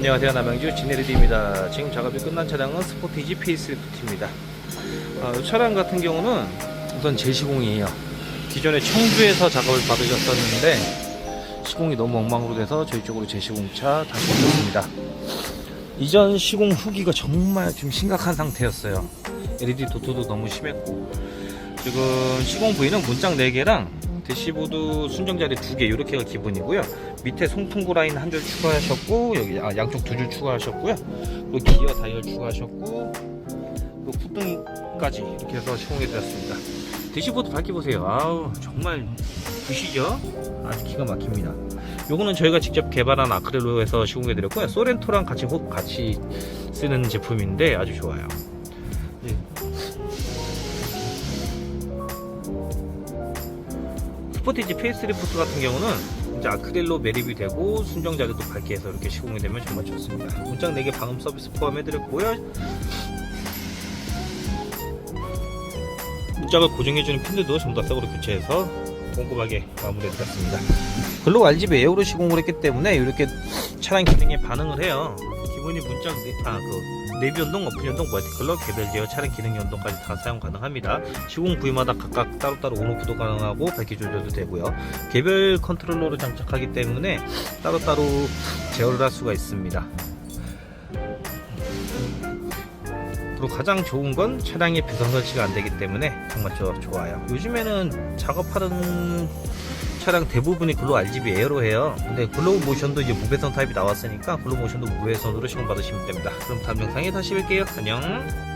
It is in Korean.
안녕하세요. 남양주 진에리디입니다. 지금 작업이 끝난 차량은 스포티지 페이스리프트입니다. 아, 이 차량 같은 경우는 우선 재시공이에요. 기존에 청주에서 작업을 받으셨었는데 시공이 너무 엉망으로 돼서 저희 쪽으로 재시공차 다시 오셨습니다. 이전 시공 후기가 정말 좀 심각한 상태였어요. LED 도트도 너무 심했고 지금 시공 부위는 문짝 4개랑 대시보드 순정자리 2개 이렇게가 기본이고요. 밑에 송풍구 라인 한 줄 추가하셨고 여기 아, 양쪽 두 줄 추가하셨고요. 그리고 기어 다이얼 추가하셨고 그리고 푸등까지 이렇게 해서 시공해 드렸습니다. 대시보드 밝게 보세요. 아우 정말 부시죠? 아주 기가 막힙니다. 요거는 저희가 직접 개발한 아크릴로에서 시공해 드렸고요. 소렌토랑 같이 호, 같이 쓰는 제품인데 아주 좋아요 스포티지 페이스리프트 같은 경우는 이제 아크릴로 매립이 되고 순정 자재도 밝게 해서 이렇게 시공이 되면 정말 좋습니다. 문짝 4개 방음 서비스 포함해드렸고요. 문짝을 고정해주는 핀들도 전부 다 새로 교체해서 꼼꼼하게 마무리해드렸습니다. 글록 RGB 에어로 시공을 했기 때문에 이렇게 차량 기능에 반응을 해요. 기본이 문짝 네- 아, 그 내비 연동, 어플 연동, 멀티컬러, 개별 제어, 차량 기능 연동까지 다 사용 가능합니다. 시공 부위마다 각각 따로따로 온오프도 가능하고 밝기 조절도 되고요. 개별 컨트롤러로 장착하기 때문에 따로따로 제어를 할 수가 있습니다. 그리고 가장 좋은 건 차량의 배선 설치가 안 되기 때문에 정말 저- 좋아요. 요즘에는 작업하는 차량 대부분이 글로 RGB 에어로 해요. 근데 글로우 모션도 이제 무배선 타입이 나왔으니까 글로우 모션도 무배선으로 시공 받으시면 됩니다. 그럼 다음 영상에 다시 뵐게요. 안녕.